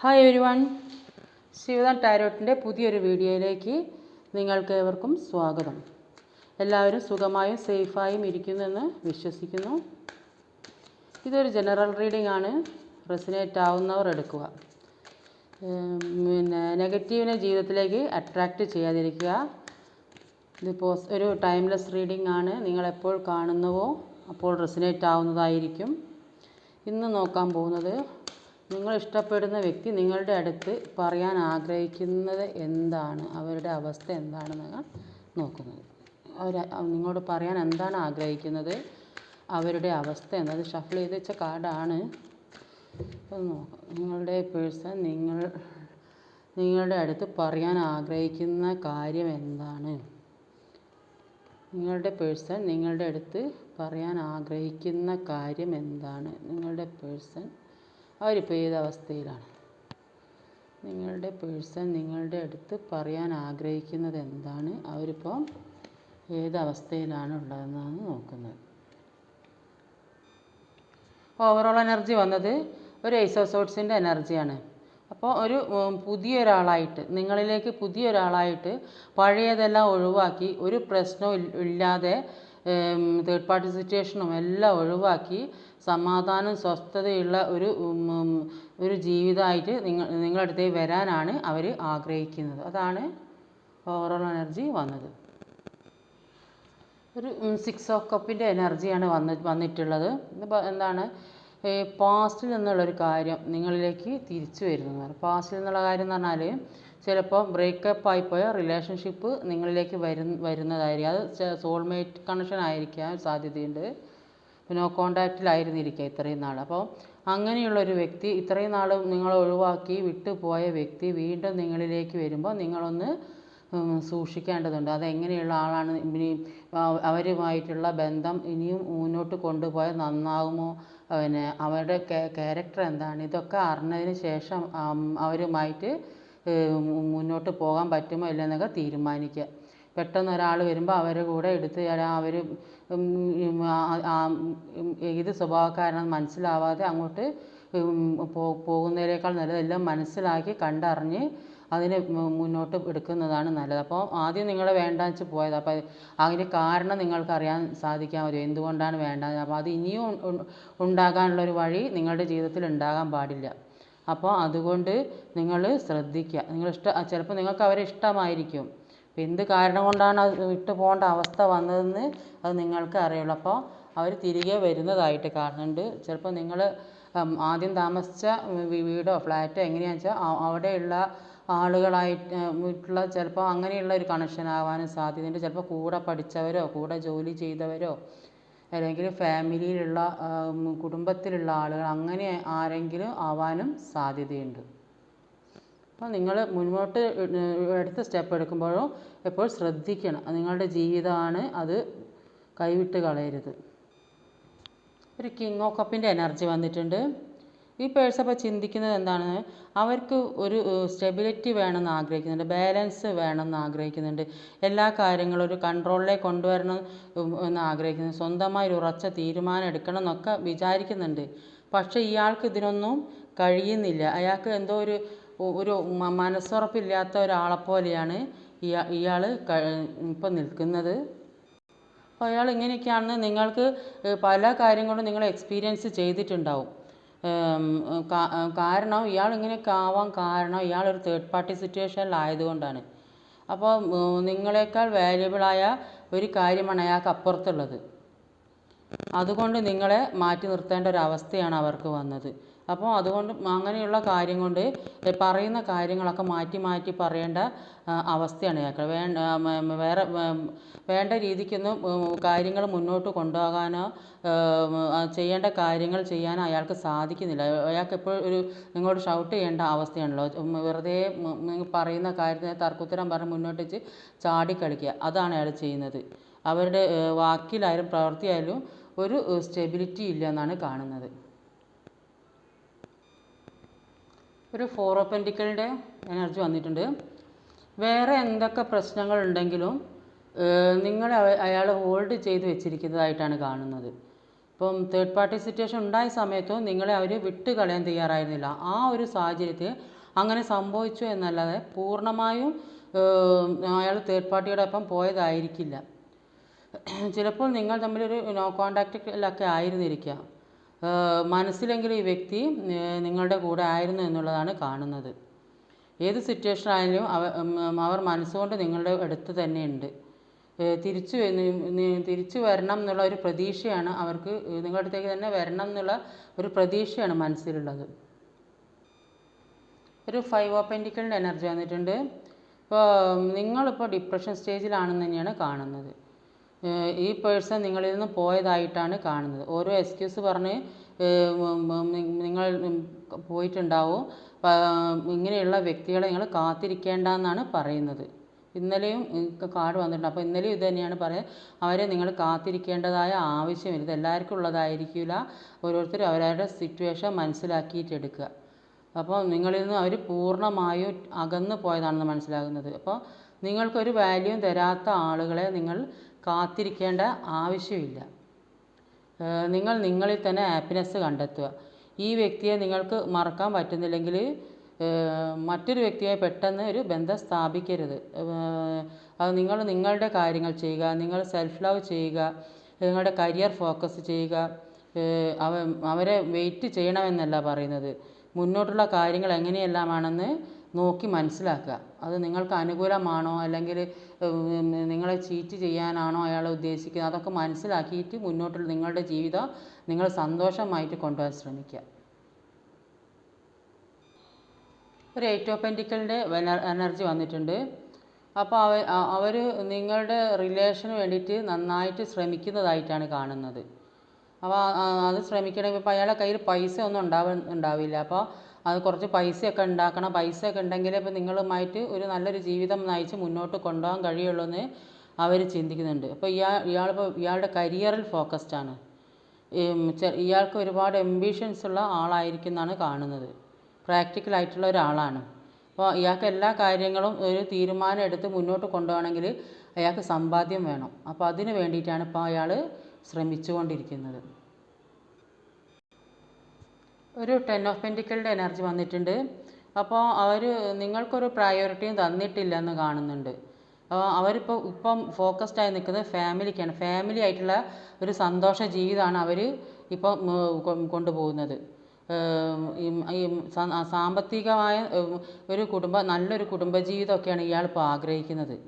Hi everyone Shivadan ടാരോട്ടിന്റെ പുതിയൊരു വീഡിയോയിലേക്ക് നിങ്ങൾക്ക് ഏവർക്കും സ്വാഗതം. എല്ലാവരും സുഖമായും സേഫായും ഇരിക്കുന്നെന്ന് വിശ്വസിക്കുന്നു. ഇതൊരു ജനറൽ റീഡിംഗ് ആണ്. റെസിനേറ്റ് ആവുന്നവർ എടുക്കുക. പിന്നെ നെഗറ്റീവിനെ ജീവിതത്തിലേക്ക് അട്രാക്റ്റ് ചെയ്യാതിരിക്കുക. ഇതിപ്പോൾ ഒരു ടൈംലെസ് റീഡിംഗ് ആണ്. നിങ്ങളെപ്പോൾ കാണുന്നുവോ അപ്പോൾ റെസിനേറ്റ് ആവുന്നതായിരിക്കും. ഇന്ന് നോക്കാൻ പോകുന്നത് നിങ്ങൾ ഇഷ്ടപ്പെടുന്ന വ്യക്തി നിങ്ങളുടെ അടുത്ത് പറയാൻ ആഗ്രഹിക്കുന്നത് എന്താണ്? അവരുടെ അവസ്ഥ എന്താണെന്ന് നിങ്ങൾ നോക്കുന്നത്. അവർ നിങ്ങളോട് പറയാൻ എന്താണ് ആഗ്രഹിക്കുന്നത്? അവരുടെ അവസ്ഥ എന്നത് ഷഫിൾ ചെയ്ത് വെച്ച കാർഡാണ്. നിങ്ങളുടെ പേഴ്സൺ നിങ്ങൾ നിങ്ങളുടെ അടുത്ത് പറയാൻ ആഗ്രഹിക്കുന്ന കാര്യം എന്താണ്? നിങ്ങളുടെ പേഴ്സൺ നിങ്ങളുടെ അടുത്ത് പറയാൻ ആഗ്രഹിക്കുന്ന കാര്യം എന്താണ്? നിങ്ങളുടെ പേഴ്സൺ അവരിപ്പോൾ ഏത് അവസ്ഥയിലാണ് നിങ്ങളുടെ പേഴ്സൺ നിങ്ങളുടെ അടുത്ത് പറയാൻ ആഗ്രഹിക്കുന്നത് എന്താണ് അവരിപ്പോൾ ഏത് അവസ്ഥയിലാണ് ഉള്ളതെന്നാണ് നോക്കുന്നത്. ഓവറോൾ എനർജി വന്നത് ഒരു ഐസോസോട്സിന്റെ എനർജിയാണ്. അപ്പോൾ ഒരു പുതിയ പുതിയൊരാളായിട്ട് നിങ്ങളിലേക്ക് പുതിയൊരാളായിട്ട് പഴയതെല്ലാം ഒഴിവാക്കി ഒരു പ്രശ്നവും ഇല്ലാതെ തേർഡ് പാർട്ടി സിറ്റുവേഷനും എല്ലാം ഒഴിവാക്കി സമാധാനം സ്വസ്ഥതയുള്ള ഒരു ഒരു ജീവിതമായിട്ട് നിങ്ങൾ നിങ്ങളുടെ അടുത്തേക്ക് വരാനാണ് അവർ ആഗ്രഹിക്കുന്നത്. അതാണ് ഓവറോൾ എനർജി വന്നത്. ഒരു സിക്സ് ഓഫ് കപ്പിന്റെ എനർജിയാണ് വന്ന് വന്നിട്ടുള്ളത്. എന്താണ് എന്താണ് പാസ്റ്റിൽ നിന്നുള്ളൊരു കാര്യം നിങ്ങളിലേക്ക് തിരിച്ചു വരുന്നു പാസ്റ്റിൽ നിന്നുള്ള കാര്യം എന്ന് പറഞ്ഞാൽ ചിലപ്പോൾ ബ്രേക്കപ്പ് ആയിപ്പോയ റിലേഷൻഷിപ്പ് നിങ്ങളിലേക്ക് വരും വരുന്നതായിരിക്കും. അത് സോൾമേറ്റ് കണക്ഷൻ ആയിരിക്കാൻ സാധ്യതയുണ്ട്. നോ കോണ്ടാക്റ്റിലായിരുന്നിരിക്കുക ഇത്രയും നാൾ. അപ്പോൾ അങ്ങനെയുള്ളൊരു വ്യക്തി ഇത്രയും നാൾ നിങ്ങൾ ഒഴിവാക്കി വിട്ടുപോയ വ്യക്തി വീണ്ടും നിങ്ങളിലേക്ക് വരുമ്പോൾ നിങ്ങളൊന്ന് സൂക്ഷിക്കേണ്ടതുണ്ട്. അതെങ്ങനെയുള്ള ആളാണ്? ഇനി അവരുമായിട്ടുള്ള ബന്ധം ഇനിയും മുന്നോട്ട് കൊണ്ടുപോയാൽ നന്നാകുമോ പിന്നെ അവരുടെ ക്യാരക്ടർ എന്താണ്? ഇതൊക്കെ അറിഞ്ഞതിന് ശേഷം അവരുമായിട്ട് മുന്നോട്ട് പോകാൻ പറ്റുമോ ഇല്ലെന്നൊക്കെ തീരുമാനിക്കുക. പെട്ടെന്ന് ഒരാൾ വരുമ്പോൾ അവരുടെ കൂടെ എടുത്ത് അവർ ഏത് സ്വഭാവക്കാരാണെന്ന് മനസ്സിലാവാതെ അങ്ങോട്ട് പോകുന്നതിനേക്കാൾ നല്ലത് എല്ലാം മനസ്സിലാക്കി കണ്ടറിഞ്ഞ് അതിനെ മുന്നോട്ട് എടുക്കുന്നതാണ് നല്ലത്. അപ്പോൾ ആദ്യം നിങ്ങൾ വേണ്ടാന്ന് വെച്ച് പോയത്. അപ്പോൾ അതിന്റെ കാരണം നിങ്ങൾക്ക് അറിയാൻ സാധിക്കാൻ വരും. എന്തുകൊണ്ടാണ് വേണ്ടത് അപ്പോൾ അത് ഇനിയും ഉണ്ടാകാനുള്ളൊരു വഴി നിങ്ങളുടെ ജീവിതത്തിൽ ഉണ്ടാകാൻ പാടില്ല. അപ്പോൾ അതുകൊണ്ട് നിങ്ങൾ ശ്രദ്ധിക്കുക നിങ്ങൾ ഇഷ്ട ചിലപ്പോൾ നിങ്ങൾക്ക് അവരെ ഇഷ്ടമായിരിക്കും. അപ്പോൾ എന്ത് കാരണം കൊണ്ടാണ് അത് വിട്ടു പോകേണ്ട അവസ്ഥ വന്നതെന്ന് അത് നിങ്ങൾക്ക് അറിയുള്ളൂ. അപ്പോൾ അവർ തിരികെ വരുന്നതായിട്ട് കാണുന്നുണ്ട്. ചിലപ്പോൾ നിങ്ങൾ ആദ്യം താമസിച്ച വീടോ ഫ്ലാറ്റോ എങ്ങനെയാണെന്ന് വെച്ചാൽ അവിടെയുള്ള ആളുകളായിട്ട് വീട്ടിലുള്ള ചിലപ്പോൾ അങ്ങനെയുള്ള ഒരു കണക്ഷൻ ആവാനും സാധ്യതയുണ്ട്. ചിലപ്പോൾ കൂടെ പഠിച്ചവരോ കൂടെ ജോലി ചെയ്തവരോ അല്ലെങ്കിൽ ഫാമിലിയിലുള്ള കുടുംബത്തിലുള്ള ആളുകൾ അങ്ങനെ ആരെങ്കിലും ആവാനും സാധ്യതയുണ്ട്. അപ്പോൾ നിങ്ങൾ മുന്നോട്ട് അടുത്ത സ്റ്റെപ്പ് എടുക്കുമ്പോഴും എപ്പോൾ ശ്രദ്ധിക്കണം. നിങ്ങളുടെ ജീവിതമാണ്. അത് കൈവിട്ട് കളയരുത്. ഒരു കിങ് ഓഫ് കപ്പിന്റെ എനർജി വന്നിട്ടുണ്ട്. ഈ പേഴ്സ് അപ്പോൾ ചിന്തിക്കുന്നത് എന്താണ്? അവർക്ക് ഒരു സ്റ്റെബിലിറ്റി വേണമെന്ന് ആഗ്രഹിക്കുന്നുണ്ട്. ബാലൻസ് വേണമെന്ന് ആഗ്രഹിക്കുന്നുണ്ട്. എല്ലാ കാര്യങ്ങളും ഒരു കൺട്രോളിലേക്ക് കൊണ്ടുവരണം എന്ന് ആഗ്രഹിക്കുന്നു. സ്വന്തമായി ഒരു ഉറച്ച തീരുമാനം എടുക്കണം എന്നൊക്കെ വിചാരിക്കുന്നുണ്ട്. പക്ഷേ ഇയാൾക്ക് ഇതിനൊന്നും കഴിയുന്നില്ല. അയാൾക്ക് എന്തോ ഒരു ഒരു മനസ്സുറപ്പില്ലാത്ത ഒരാളെപ്പോലെയാണ് ഇയാ ഇയാൾ ഇപ്പം നിൽക്കുന്നത്. അപ്പോൾ അയാൾ ഇങ്ങനെയൊക്കെയാണെന്ന് നിങ്ങൾക്ക് പല കാര്യങ്ങളും നിങ്ങൾ എക്സ്പീരിയൻസ് ചെയ്തിട്ടുണ്ടാവും. കാരണം ഇയാൾ ഇങ്ങനെയൊക്കെ ആവാൻ കാരണം ഇയാൾ ഒരു തേർഡ് പാർട്ടി സിറ്റുവേഷനിലായതുകൊണ്ടാണ് അപ്പോൾ നിങ്ങളെക്കാൾ വാല്യബിളായ ഒരു കാര്യമാണ് അയാൾക്ക് അപ്പുറത്തുള്ളത്. അതുകൊണ്ട് നിങ്ങളെ മാറ്റി നിർത്തേണ്ട ഒരു അവസ്ഥയാണ് അവർക്ക് വന്നത്. അപ്പോൾ അതുകൊണ്ട് അങ്ങനെയുള്ള കാര്യം കൊണ്ട് പറയുന്ന കാര്യങ്ങളൊക്കെ മാറ്റി മാറ്റി പറയേണ്ട അവസ്ഥയാണ് ഞങ്ങൾക്ക് മ- വേറെ വേണ്ട രീതിക്കൊന്നും കാര്യങ്ങൾ മുന്നോട്ട് കൊണ്ടുപോകാനോ ചെയ്യേണ്ട കാര്യങ്ങൾ ചെയ്യാനോ അയാൾക്ക് സാധിക്കുന്നില്ല. അയാൾക്ക് എപ്പോഴും ഒരു നിങ്ങളോട് ഷൗട്ട് ചെയ്യേണ്ട അവസ്ഥയാണല്ലോ. വെറുതെ പറയുന്ന കാര്യത്തിന് തർക്കുത്തരം പറഞ്ഞ് മുന്നോട്ട് വെച്ച് ചാടിക്കളിക്കുക. അതാണ് അയാൾ ചെയ്യുന്നത്. അവരുടെ വാക്കിലായാലും പ്രവൃത്തിയായാലും ഒരു സ്റ്റെബിലിറ്റി ഇല്ല എന്നാണ് കാണുന്നത്. ഒരു ഫോർ ഓഫ് എനർജി വന്നിട്ടുണ്ട്. വേറെ എന്തൊക്കെ പ്രശ്നങ്ങൾ ഉണ്ടെങ്കിലും നിങ്ങൾ അയാൾ ഹോൾഡ് ചെയ്ത് വെച്ചിരിക്കുന്നതായിട്ടാണ് കാണുന്നത്. ഇപ്പം തേർഡ് പാർട്ടി സിറ്റുവേഷൻ ഉണ്ടായ സമയത്തും നിങ്ങളെ അവർ വിട്ട് കളയാൻ തയ്യാറായിരുന്നില്ല. ആ ഒരു സാഹചര്യത്തിൽ അങ്ങനെ സംഭവിച്ചു എന്നല്ലാതെ പൂർണമായും അയാൾ തേർഡ് പാർട്ടിയോടൊപ്പം പോയതായിരിക്കില്ല. ചിലപ്പോൾ നിങ്ങൾ തമ്മിലൊരു നോ കോണ്ടാക്റ്റിലൊക്കെ ആയിരുന്നിരിക്കാം. ഏഹ് മനസ്സിലെങ്കിലും ഈ വ്യക്തി നിങ്ങളുടെ കൂടെ ആയിരുന്നു എന്നുള്ളതാണ് കാണുന്നത്. ഏത് അവ അവർ മനസ്സുകൊണ്ട് നിങ്ങളുടെ അടുത്ത് തന്നെയുണ്ട് തിരിച്ചു തിരിച്ചു വരണം എന്നുള്ള ഒരു പ്രതീക്ഷയാണ് അവർക്ക് നിങ്ങളുടെ അടുത്തേക്ക് തന്നെ വരണം എന്നുള്ള ഒരു പ്രതീക്ഷയാണ് മനസ്സിലുള്ളത്. ഒരു ഫൈവ് ഓഫ് പെന്റിക്കിളിന്റെ എനർജി വന്നിട്ടുണ്ട്. ഇപ്പോൾ നിങ്ങളിപ്പോൾ ഡിപ്രഷൻ സ്റ്റേജിലാണെന്ന് തന്നെയാണ് കാണുന്നത്. ഈ പേഴ്സൺ നിങ്ങളിൽ നിന്ന് പോയതായിട്ടാണ് കാണുന്നത്. ഓരോ എക്സ്ക്യൂസ് പറഞ്ഞ് നിങ്ങൾ പോയിട്ടുണ്ടാവും? ഇങ്ങനെയുള്ള വ്യക്തികളെ നിങ്ങൾ കാത്തിരിക്കേണ്ട എന്നാണ് പറയുന്നത്. ഇന്നലെയും കാർഡ് വന്നിട്ടുണ്ട്. അപ്പോൾ ഇന്നലെയും ഇത് തന്നെയാണ് പറയുന്നത് അവരെ നിങ്ങൾ കാത്തിരിക്കേണ്ടതായ ആവശ്യമില്ല. ഇത് എല്ലാവർക്കും ഉള്ളതായിരിക്കില്ല ഓരോരുത്തരും അവരവരുടെ സിറ്റുവേഷൻ മനസ്സിലാക്കിയിട്ട് എടുക്കുക അപ്പോൾ നിങ്ങളിൽ നിന്ന് അവർ പൂർണമായും അകന്നു പോയതാണെന്ന് മനസ്സിലാകുന്നത്. അപ്പോൾ നിങ്ങൾക്കൊരു വാല്യൂ തരാത്ത ആളുകളെ നിങ്ങൾ കാത്തിരിക്കേണ്ട ആവശ്യമില്ല. നിങ്ങൾ നിങ്ങളിൽ തന്നെ ഹാപ്പിനെസ് കണ്ടെത്തുക. ഈ വ്യക്തിയെ നിങ്ങൾക്ക് മറക്കാൻ പറ്റുന്നില്ലെങ്കിൽ മറ്റൊരു വ്യക്തിയെ പെട്ടെന്ന് ഒരു ബന്ധം സ്ഥാപിക്കരുത്. അത് നിങ്ങൾ നിങ്ങളുടെ കാര്യങ്ങൾ ചെയ്യുക നിങ്ങൾ സെൽഫ് ലവ് ചെയ്യുക നിങ്ങളുടെ കരിയർ ഫോക്കസ് ചെയ്യുക അവ അവരെ വെയിറ്റ് ചെയ്യണമെന്നല്ല പറയുന്നത്. മുന്നോട്ടുള്ള കാര്യങ്ങൾ എങ്ങനെയെല്ലാമാണെന്ന് നോക്കി മനസ്സിലാക്കുക. അത് നിങ്ങൾക്ക് അനുകൂലമാണോ? അല്ലെങ്കിൽ നിങ്ങളെ ചീറ്റ് ചെയ്യാനാണോ അയാൾ ഉദ്ദേശിക്കുന്നത്? അതൊക്കെ മനസ്സിലാക്കിയിട്ട് മുന്നോട്ടുള്ള നിങ്ങളുടെ ജീവിതം നിങ്ങൾ സന്തോഷമായിട്ട് കൊണ്ടുപോകാൻ ശ്രമിക്കുക. ഒരു എയ്റ്റ് എനർജി വന്നിട്ടുണ്ട്. അപ്പോൾ അവ അവർ നിങ്ങളുടെ റിലേഷന് വേണ്ടിയിട്ട് നന്നായിട്ട് ശ്രമിക്കുന്നതായിട്ടാണ് കാണുന്നത്. അപ്പോൾ അത് ശ്രമിക്കണമെങ്കിൽ ഇപ്പോൾ അയാളുടെ കയ്യിൽ പൈസ ഒന്നും ഉണ്ടാവ ഉണ്ടാവില്ല. അപ്പോൾ അത് കുറച്ച് പൈസയൊക്കെ ഉണ്ടാക്കണം. പൈസയൊക്കെ ഉണ്ടെങ്കിലേ ഇപ്പം നിങ്ങളുമായിട്ട് ഒരു നല്ലൊരു ജീവിതം നയിച്ച് മുന്നോട്ട് കൊണ്ടുപോകാൻ കഴിയുള്ളൂ എന്ന് അവർ ചിന്തിക്കുന്നുണ്ട്. അപ്പോൾ ഇയാൾ ഇയാളിപ്പോൾ ഇയാളുടെ കരിയറിൽ ഫോക്കസ്ഡ് ആണ്. ഇയാൾക്ക് ഒരുപാട് എംബിഷൻസ് ഉള്ള ആളായിരിക്കും എന്നാണ് കാണുന്നത്. പ്രാക്ടിക്കൽ ആയിട്ടുള്ള ഒരാളാണ്. അപ്പോൾ ഇയാൾക്ക് എല്ലാ കാര്യങ്ങളും ഒരു തീരുമാനം എടുത്ത് മുന്നോട്ട് കൊണ്ടുപോകണമെങ്കിൽ അയാൾക്ക് സമ്പാദ്യം വേണം. അപ്പോൾ അതിന് വേണ്ടിയിട്ടാണ് ഇപ്പോൾ അയാൾ ശ്രമിച്ചുകൊണ്ടിരിക്കുന്നത്. ഒരു ടെൻ ഓഫ് പെന്റിക്കലിന്റെ എനർജി വന്നിട്ടുണ്ട്. അപ്പോൾ അവർ നിങ്ങൾക്കൊരു പ്രയോറിറ്റിയും തന്നിട്ടില്ല എന്ന് കാണുന്നുണ്ട് അവരിപ്പോൾ ഇപ്പം ഫോക്കസ്ഡ് ആയി നിൽക്കുന്നത് ഫാമിലിക്കാണ് ഫാമിലി ആയിട്ടുള്ള ഒരു സന്തോഷ ജീവിതമാണ് അവർ ഇപ്പം കൊണ്ടുപോകുന്നത്. ഈ- സാമ്പത്തികമായ ഒരു കുടുംബ നല്ലൊരു കുടുംബജീവിതമൊക്കെയാണ് ഇയാൾ ഇപ്പോൾ ആഗ്രഹിക്കുന്നത്.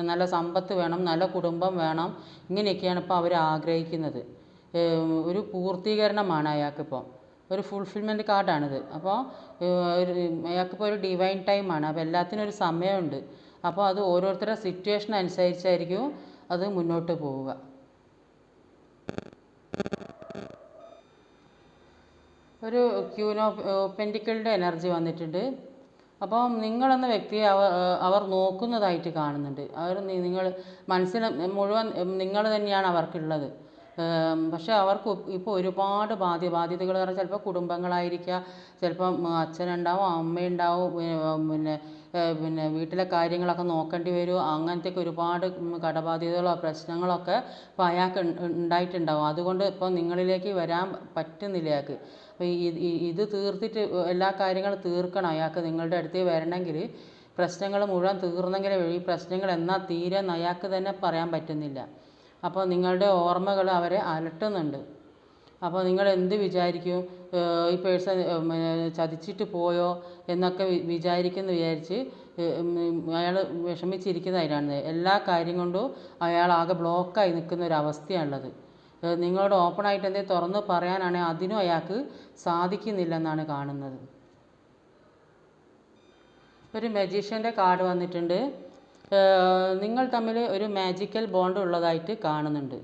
നല്ല സമ്പത്ത് വേണം നല്ല കുടുംബം വേണം ഇങ്ങനെയൊക്കെയാണ് ഇപ്പോൾ അവർ ആഗ്രഹിക്കുന്നത്. ഒരു പൂർത്തീകരണമാണ് അയാൾക്കിപ്പോൾ ഒരു ഫുൾഫിൽമെന്റ് കാർഡാണിത് അപ്പോൾ ഒരു അയാൾക്കിപ്പോൾ ഒരു ഡിവൈൻ ടൈമാണ് അപ്പോൾ എല്ലാത്തിനും ഒരു സമയമുണ്ട്. അപ്പോൾ അത് ഓരോരുത്തരുടെ സിറ്റുവേഷൻ അനുസരിച്ചായിരിക്കും അത് മുന്നോട്ട് പോവുക. ഒരു ക്യൂനോ പെന്റിക്കിളിന്റെ എനർജി വന്നിട്ടുണ്ട്. അപ്പോൾ നിങ്ങളെന്ന വ്യക്തിയെ അവർ അവർ നോക്കുന്നതായിട്ട് കാണുന്നുണ്ട്. അവർ നിങ്ങൾ മനസ്സിന് മുഴുവൻ നിങ്ങൾ തന്നെയാണ് അവർക്കുള്ളത്. പക്ഷേ അവർക്ക് ഇപ്പോൾ ഒരുപാട് ബാധ്യ ബാധ്യതകൾ പറഞ്ഞാൽ ചിലപ്പോൾ കുടുംബങ്ങളായിരിക്കുക ചിലപ്പം അച്ഛനുണ്ടാവും അമ്മയുണ്ടാവും പിന്നെ പിന്നെ വീട്ടിലെ കാര്യങ്ങളൊക്കെ നോക്കേണ്ടി വരും അങ്ങനത്തെയൊക്കെ ഒരുപാട് കടബാധ്യതകളോ പ്രശ്നങ്ങളൊക്കെ ഇപ്പോൾ അയാൾക്ക് ഉണ്ടായിട്ടുണ്ടാവും. അതുകൊണ്ട് ഇപ്പോൾ നിങ്ങളിലേക്ക് വരാൻ പറ്റുന്നില്ല അയാൾക്ക്. ഈ- ഇത് തീർത്തിട്ട് എല്ലാ കാര്യങ്ങളും തീർക്കണം അയാൾക്ക് നിങ്ങളുടെ അടുത്ത് വരണമെങ്കിൽ. പ്രശ്നങ്ങൾ മുഴുവൻ തീർന്നെങ്കിലേ ഈ പ്രശ്നങ്ങൾ എന്നാൽ തീരെന്ന് അയാൾക്ക് തന്നെ പറയാൻ പറ്റുന്നില്ല. അപ്പോൾ നിങ്ങളുടെ ഓർമ്മകൾ അവരെ അലട്ടുന്നുണ്ട്. അപ്പോൾ നിങ്ങൾ എന്ത് വിചാരിക്കും? ഈ പേഴ്സൺ ചതിച്ചിട്ട് പോയോ എന്നൊക്കെ വിചാരിക്കുന്നു വിചാരിച്ച് അയാൾ വിഷമിച്ചിരിക്കുന്നതായിട്ടാണ് എല്ലാ കാര്യം കൊണ്ടും അയാൾ ആകെ ബ്ലോക്കായി നിൽക്കുന്ന ഒരു അവസ്ഥയാണുള്ളത്. നിങ്ങളോട് ഓപ്പണായിട്ട് എന്തെങ്കിലും തുറന്ന് പറയാനാണെങ്കിൽ അതിനും അയാൾക്ക് സാധിക്കുന്നില്ലെന്നാണ് കാണുന്നത്. ഒരു മജീഷ്യന്റെ കാർഡ് വന്നിട്ടുണ്ട്. നിങ്ങൾ തമ്മിൽ ഒരു മാജിക്കൽ ബോണ്ട് ഉള്ളതായിട്ട് കാണുന്നുണ്ട്.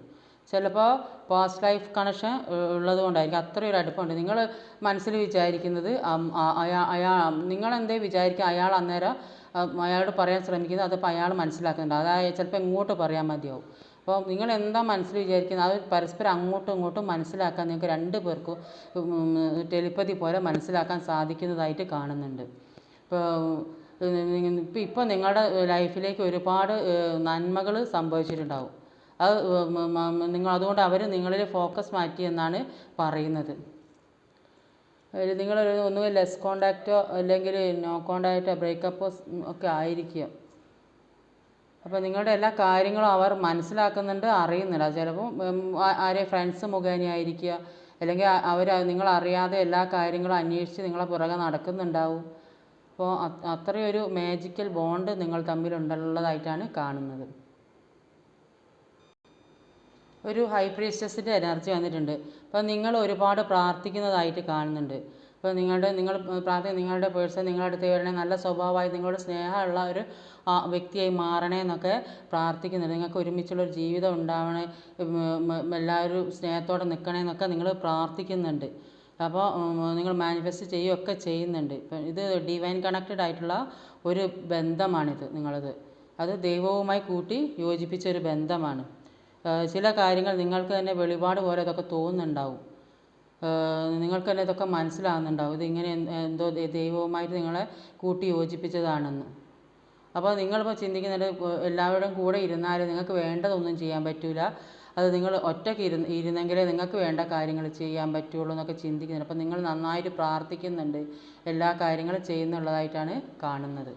ചിലപ്പോൾ പാസ്റ്റ് ലൈഫ് കണക്ഷൻ ഉള്ളത് കൊണ്ടായിരിക്കും അത്രയും ഒരു അടുപ്പമുണ്ട്. നിങ്ങൾ മനസ്സിൽ വിചാരിക്കുന്നത് അം- അയാ അയാ നിങ്ങളെന്തേ വിചാരിക്കുക അയാൾ അന്നേരം അയാളോട് പറയാൻ ശ്രമിക്കുന്നത് അതിപ്പോൾ അയാൾ മനസ്സിലാക്കുന്നുണ്ട്. അതായത് ചിലപ്പോൾ ഇങ്ങോട്ട് പറയാൻ മതിയാവും. അപ്പോൾ നിങ്ങൾ എന്താ മനസ്സിൽ വിചാരിക്കുന്നത് അത് പരസ്പരം അങ്ങോട്ടും ഇങ്ങോട്ടും മനസ്സിലാക്കാൻ നിങ്ങൾക്ക് രണ്ട് പേർക്കും ടെലിപ്പതി പോലെ മനസ്സിലാക്കാൻ സാധിക്കുന്നതായിട്ട് കാണുന്നുണ്ട്. ഇപ്പോൾ ഇപ്പം ഇപ്പോൾ നിങ്ങളുടെ ലൈഫിലേക്ക് ഒരുപാട് നന്മകൾ സംഭവിച്ചിട്ടുണ്ടാവും. അത് നിങ്ങൾ അതുകൊണ്ട് അവർ നിങ്ങളിൽ ഫോക്കസ് മാറ്റി എന്നാണ് പറയുന്നത്. നിങ്ങളൊരു ഒന്നുകിൽ ലെസ് കോണ്ടാക്റ്റോ അല്ലെങ്കിൽ നോ കോണ്ടാക്റ്റോ ബ്രേക്കപ്പോ ഒക്കെ ആയിരിക്കും അപ്പോൾ നിങ്ങളുടെ എല്ലാ കാര്യങ്ങളും അവർ മനസ്സിലാക്കുന്നുണ്ട് അറിയുന്നില്ല. ചിലപ്പോൾ ആരെ ഫ്രണ്ട്സ് മുഖേനയായിരിക്കുക അല്ലെങ്കിൽ അവർ നിങ്ങൾ അറിയാതെ എല്ലാ കാര്യങ്ങളും അന്വേഷിച്ച് നിങ്ങളെ പുറകെ നടക്കുന്നുണ്ടാവും. അപ്പോൾ അത്രയൊരു മാജിക്കൽ ബോണ്ട് നിങ്ങൾ തമ്മിലുണ്ടുള്ളതായിട്ടാണ് കാണുന്നത്. ഒരു ഹൈ പ്രീസ്റ്റസിന്റെ എനർജി വന്നിട്ടുണ്ട്. അപ്പോൾ നിങ്ങൾ ഒരുപാട് പ്രാർത്ഥിക്കുന്നതായിട്ട് കാണുന്നുണ്ട്. അപ്പോൾ നിങ്ങളുടെ നിങ്ങൾ പ്രാർത്ഥന നിങ്ങളുടെ പേഴ്സൺ നിങ്ങളുടെ അടുത്ത് വരണേ നല്ല സ്വഭാവമായി നിങ്ങളോട് സ്നേഹമുള്ള ഒരു വ്യക്തിയായി മാറണേ എന്നൊക്കെ പ്രാർത്ഥിക്കുന്നുണ്ട്. നിങ്ങൾക്ക് ഒരുമിച്ചുള്ള ഒരു ജീവിതം ഉണ്ടാവണേ എല്ലാവരും സ്നേഹത്തോടെ നിൽക്കണേ എന്നൊക്കെ നിങ്ങൾ പ്രാർത്ഥിക്കുന്നുണ്ട്. അപ്പോൾ നിങ്ങൾ മാനിഫെസ്റ്റ് ചെയ്യുകയൊക്കെ ചെയ്യുന്നുണ്ട്. ഇപ്പം ഇത് ഡിവൈൻ കണക്റ്റഡ് ആയിട്ടുള്ള ഒരു ബന്ധമാണിത് നിങ്ങളത്. അത് ദൈവവുമായി കൂട്ടി യോജിപ്പിച്ച ഒരു ബന്ധമാണ് ചില കാര്യങ്ങൾ നിങ്ങൾക്ക് തന്നെ വെളിപാട് പോലെ ഇതൊക്കെ തോന്നുന്നുണ്ടാവും. നിങ്ങൾക്ക് തന്നെ ഇതൊക്കെ മനസ്സിലാകുന്നുണ്ടാവും ഇതിങ്ങനെ എന്തോ ദൈവവുമായിട്ട് നിങ്ങളെ കൂട്ടി യോജിപ്പിച്ചതാണെന്ന്. അപ്പോൾ നിങ്ങളിപ്പോൾ ചിന്തിക്കുന്നുണ്ട് എല്ലാവരുടെയും കൂടെ ഇരുന്നാലും നിങ്ങൾക്ക് വേണ്ടതൊന്നും ചെയ്യാൻ പറ്റില്ല അത് നിങ്ങൾ ഒറ്റയ്ക്ക് ഇരുന്ന് ഇരുന്നെങ്കിലേ നിങ്ങൾക്ക് വേണ്ട കാര്യങ്ങൾ ചെയ്യാൻ പറ്റുള്ളൂ എന്നൊക്കെ ചിന്തിക്കുന്നുണ്ട്. അപ്പം നിങ്ങൾ നന്നായിട്ട് പ്രാർത്ഥിക്കുന്നുണ്ട്. എല്ലാ കാര്യങ്ങളും ചെയ്യുന്നുള്ളതായിട്ടാണ് കാണുന്നത്.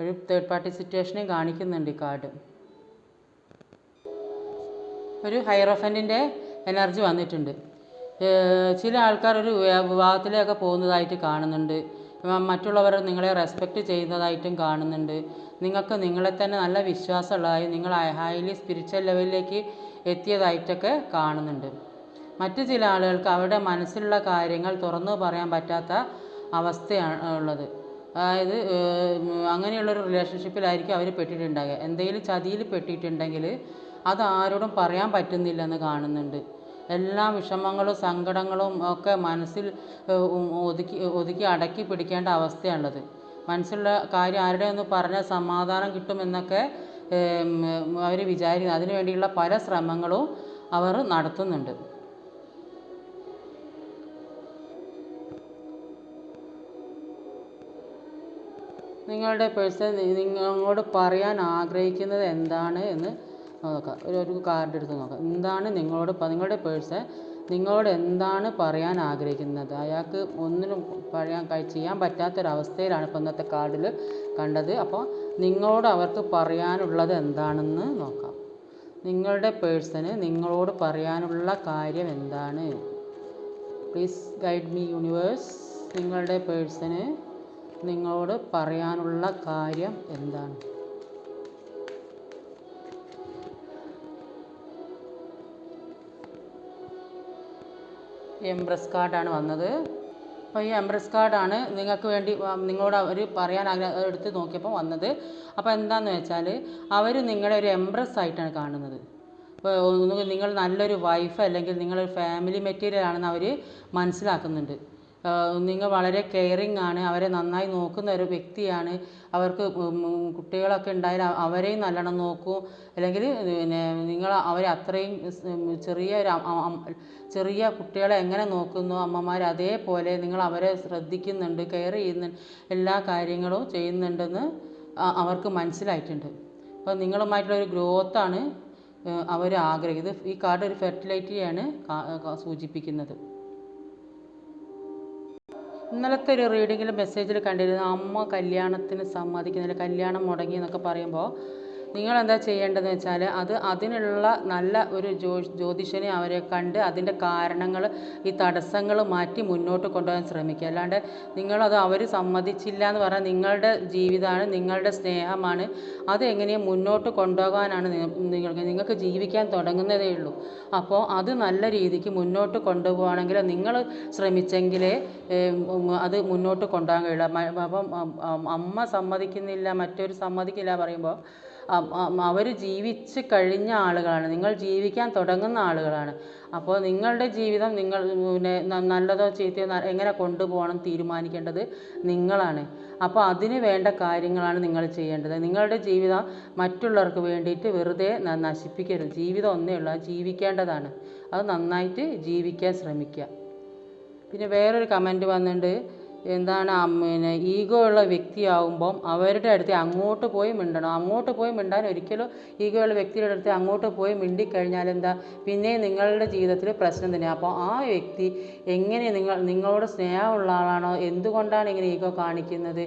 ഒരു തേർഡ് പാർട്ടി സിറ്റുവേഷനെയും കാണിക്കുന്നുണ്ട് ഈ കാർഡ്. ഒരു ഹൈറോഫന്റിന്റെ എനർജി വന്നിട്ടുണ്ട്. ചില ആൾക്കാർ ഒരു വിവാഹത്തിലേക്ക് പോകുന്നതായിട്ട് കാണുന്നുണ്ട്. മറ്റുള്ളവർ നിങ്ങളെ റെസ്പെക്റ്റ് ചെയ്യുന്നതായിട്ടും കാണുന്നുണ്ട്. നിങ്ങൾക്ക് നിങ്ങളെ തന്നെ നല്ല വിശ്വാസമുള്ളതായി നിങ്ങൾ ഹൈലി സ്പിരിച്വൽ ലെവലിലേക്ക് എത്തിയതായിട്ടൊക്കെ കാണുന്നുണ്ട്. മറ്റു ചില ആളുകൾക്ക് അവരുടെ മനസ്സിലുള്ള കാര്യങ്ങൾ തുറന്നു പറയാൻ പറ്റാത്ത അവസ്ഥയാണ് ഉള്ളത്. അതായത് അങ്ങനെയുള്ളൊരു റിലേഷൻഷിപ്പിലായിരിക്കും അവർ പെട്ടിട്ടുണ്ടാകുക എന്തെങ്കിലും ചതിയിൽ പെട്ടിട്ടുണ്ടെങ്കിൽ അത് ആരോടും പറയാൻ പറ്റുന്നില്ലെന്ന് കാണുന്നുണ്ട്. എല്ലാ വിഷമങ്ങളും സങ്കടങ്ങളും ഒക്കെ മനസ്സിൽ ഒതുക്കി ഒതുക്കി അടക്കി പിടിക്കേണ്ട അവസ്ഥയാണുള്ളത്. മനസ്സിലുള്ള കാര്യം ആരുടെ ഒന്ന് പറഞ്ഞാൽ സമാധാനം കിട്ടുമെന്നൊക്കെ അവർ വിചാരിക്കുന്നു. അതിനു വേണ്ടിയുള്ള പല ശ്രമങ്ങളും അവർ നടത്തുന്നുണ്ട്. നിങ്ങളുടെ പേഴ്സൺ നിങ്ങളോട് പറയാൻ ആഗ്രഹിക്കുന്നത് എന്താണ് എന്ന് നോക്കാം. ഒരു ഒരു കാർഡ് എടുത്ത് നോക്കാം. എന്താണ് നിങ്ങളോട് നിങ്ങളുടെ പേഴ്സൺ നിങ്ങളോട് എന്താണ് പറയാൻ ആഗ്രഹിക്കുന്നത്? അയാൾക്ക് ഒന്നിനും പറയാൻ ചെയ്യാൻ പറ്റാത്തൊരവസ്ഥയിലാണ് ഇപ്പോൾ ഇന്നത്തെ കാർഡിൽ കണ്ടത്. അപ്പോൾ നിങ്ങളോട് അവർക്ക് പറയാനുള്ളത് എന്താണെന്ന് നോക്കാം. നിങ്ങളുടെ പേഴ്സണ് നിങ്ങളോട് പറയാനുള്ള കാര്യം എന്താണ്? പ്ലീസ് ഗൈഡ് മീ യൂണിവേഴ്സ് നിങ്ങളുടെ പേഴ്സണ് നിങ്ങളോട് പറയാനുള്ള കാര്യം എന്താണ്? എംബ്രസ് കാർഡാണ് വന്നത്. അപ്പോൾ ഈ എംബ്രസ് കാർഡാണ് നിങ്ങൾക്ക് വേണ്ടി നിങ്ങളോട് അവർ പറയാൻ ആഗ്രഹം എടുത്ത് നോക്കിയപ്പോൾ വന്നത്. അപ്പോൾ എന്താണെന്ന് വെച്ചാൽ അവർ നിങ്ങളെ ഒരു എംബ്രസ് ആയിട്ടാണ് കാണുന്നത്. ഇപ്പോൾ നിങ്ങൾ നല്ലൊരു വൈഫ് അല്ലെങ്കിൽ നിങ്ങളൊരു ഫാമിലി മെറ്റീരിയൽ ആണെന്ന് അവർ മനസ്സിലാക്കുന്നുണ്ട്. നിങ്ങൾ വളരെ കെയറിങ് ആണ്. അവരെ നന്നായി നോക്കുന്ന ഒരു വ്യക്തിയാണ്. അവർക്ക് കുട്ടികളൊക്കെ ഉണ്ടായാൽ അവരെയും നല്ലോണം നോക്കും. അല്ലെങ്കിൽ പിന്നെ നിങ്ങൾ അവരെ അത്രയും ചെറിയ ഒരു ചെറിയ കുട്ടികളെ എങ്ങനെ നോക്കുന്നു? അമ്മമാർ അതേപോലെ നിങ്ങൾ അവരെ ശ്രദ്ധിക്കുന്നുണ്ട് കെയർ ചെയ്യുന്നുണ്ട് എല്ലാ കാര്യങ്ങളും ചെയ്യുന്നുണ്ടെന്ന് അവർക്ക് മനസ്സിലായിട്ടുണ്ട്. അപ്പോൾ നിങ്ങളുമായിട്ടുള്ള ഒരു ഗ്രോത്താണ് അവർ ആഗ്രഹിക്കുന്നത്. ഈ കാർഡ് ഒരു ഫെർട്ടിലിറ്റിയാണ് സൂചിപ്പിക്കുന്നത്. ഇന്നലത്തെ ഒരു റീഡിങ്ങിൽ മെസ്സേജിൽ കണ്ടിരുന്നു അമ്മ കല്യാണത്തിന് സമ്മതിക്കുന്നില്ല കല്യാണം മുടങ്ങി എന്നൊക്കെ പറയുമ്പോൾ നിങ്ങൾ എന്താ ചെയ്യേണ്ടതെന്ന് വെച്ചാൽ അത് അതിനുള്ള നല്ല ഒരു ജ്യോ ജ്യോതിഷനെ അവരെ കണ്ട് അതിന്റെ കാരണങ്ങൾ ഈ തടസ്സങ്ങൾ മാറ്റി മുന്നോട്ട് കൊണ്ടുപോകാൻ ശ്രമിക്കുക. അല്ലാണ്ട് നിങ്ങളത് അവർ സമ്മതിച്ചില്ല എന്ന് പറഞ്ഞാൽ നിങ്ങളുടെ ജീവിതമാണ് നിങ്ങളുടെ സ്നേഹമാണ്. അത് എങ്ങനെയും മുന്നോട്ട് കൊണ്ടുപോകാനാണ് നിങ്ങൾക്ക് നിങ്ങൾക്ക് ജീവിക്കാൻ തുടങ്ങുന്നതേ ഉള്ളൂ. അപ്പോൾ അത് നല്ല രീതിക്ക് മുന്നോട്ട് കൊണ്ടുപോകണമെങ്കിൽ നിങ്ങൾ ശ്രമിച്ചെങ്കിലേ അത് മുന്നോട്ട് കൊണ്ടുപോകാൻ കഴിയുള്ളൂ. അപ്പം അമ്മ സമ്മതിക്കുന്നില്ല മറ്റൊരു സമ്മതിക്കില്ല പറയുമ്പോൾ അവർ ജീവിച്ച് കഴിഞ്ഞ ആളുകളാണ്. നിങ്ങൾ ജീവിക്കാൻ തുടങ്ങുന്ന ആളുകളാണ്. അപ്പോൾ നിങ്ങളുടെ ജീവിതം നിങ്ങൾ പിന്നെ നല്ലതോ ചീത്തയോ എങ്ങനെ കൊണ്ടുപോകണം തീരുമാനിക്കേണ്ടത് നിങ്ങളാണ്. അപ്പോൾ അതിന് വേണ്ട കാര്യങ്ങളാണ് നിങ്ങൾ ചെയ്യേണ്ടത്. നിങ്ങളുടെ ജീവിതം മറ്റുള്ളവർക്ക് വേണ്ടിയിട്ട് വെറുതെ നശിപ്പിക്കരുത്. ജീവിതം ഒന്നേ ഉള്ളൂ. അത് ജീവിക്കേണ്ടതാണ്. അത് നന്നായിട്ട് ജീവിക്കാൻ ശ്രമിക്കുക. പിന്നെ വേറൊരു കമന്റ് വന്നിട്ടുണ്ട് എന്താണ് പിന്നെ ഈഗോ ഉള്ള വ്യക്തിയാവുമ്പം അവരുടെ അടുത്ത് അങ്ങോട്ട് പോയി മിണ്ടണം. അങ്ങോട്ട് പോയി മിണ്ടാൻ ഒരിക്കലും ഈഗോ ഉള്ള വ്യക്തിയുടെ അടുത്ത് അങ്ങോട്ട് പോയി മിണ്ടിക്കഴിഞ്ഞാൽ എന്താ? പിന്നെ നിങ്ങളുടെ ജീവിതത്തിൽ പ്രശ്നം തന്നെ. അപ്പോൾ ആ വ്യക്തി എങ്ങനെ നിങ്ങൾ നിങ്ങളോട് സ്നേഹമുള്ള ആളാണോ? എന്തുകൊണ്ടാണ് ഇങ്ങനെ ഈഗോ കാണിക്കുന്നത്?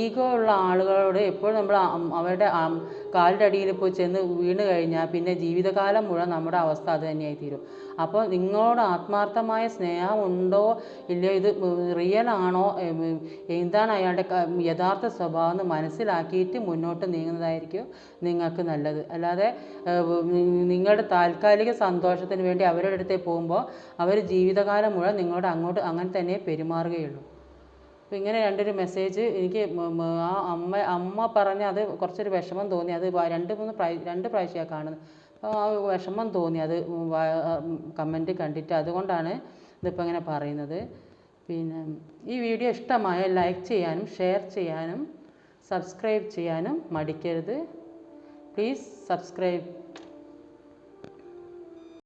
ഈഗോ ഉള്ള ആളുകളോട് എപ്പോഴും നമ്മൾ അവരുടെ കാലിന്റെ അടിയിൽ പോയി ചെന്ന് വീണ് കഴിഞ്ഞാൽ പിന്നെ ജീവിതകാലം മുഴുവൻ നമ്മുടെ അവസ്ഥ അത് തന്നെയായി തീരും അപ്പോൾ നിങ്ങളോട് ആത്മാർത്ഥമായ സ്നേഹമുണ്ടോ? ഇല്ലയോ? ഇത് റിയൽ ആണോ? എന്താണ് അയാളുടെ യഥാർത്ഥ സ്വഭാവം എന്ന് മനസ്സിലാക്കിയിട്ട് മുന്നോട്ട് നീങ്ങുന്നതായിരിക്കും നിങ്ങൾക്ക് നല്ലത്. അല്ലാതെ നിങ്ങളുടെ താൽക്കാലിക സന്തോഷത്തിന് വേണ്ടി അവരുടെ അടുത്തേക്ക് പോകുമ്പോൾ അവർ ജീവിതകാലം മുഴുവൻ നിങ്ങളോട് അങ്ങോട്ട് അങ്ങനെ തന്നെ പെരുമാറുകയുള്ളൂ. അപ്പോൾ ഇങ്ങനെ രണ്ടൊരു മെസ്സേജ് എനിക്ക് ആ അമ്മ അമ്മ പറഞ്ഞ അത് കുറച്ചൊരു വിഷമം തോന്നി. അത് രണ്ട് മൂന്ന് പ്രായ രണ്ട് പ്രാവശ്യമാണ് കാണുന്നത്. അപ്പോൾ ആ വിഷമം തോന്നി. അത് കമന്റ് കണ്ടിട്ട്. അതുകൊണ്ടാണ് ഇതിപ്പോൾ ഇങ്ങനെ പറയുന്നത്. പിന്നെ ഈ വീഡിയോ ഇഷ്ടമായ ലൈക്ക് ചെയ്യാനും ഷെയർ ചെയ്യാനും സബ്സ്ക്രൈബ് ചെയ്യാനും മടിക്കരുത്. Please subscribe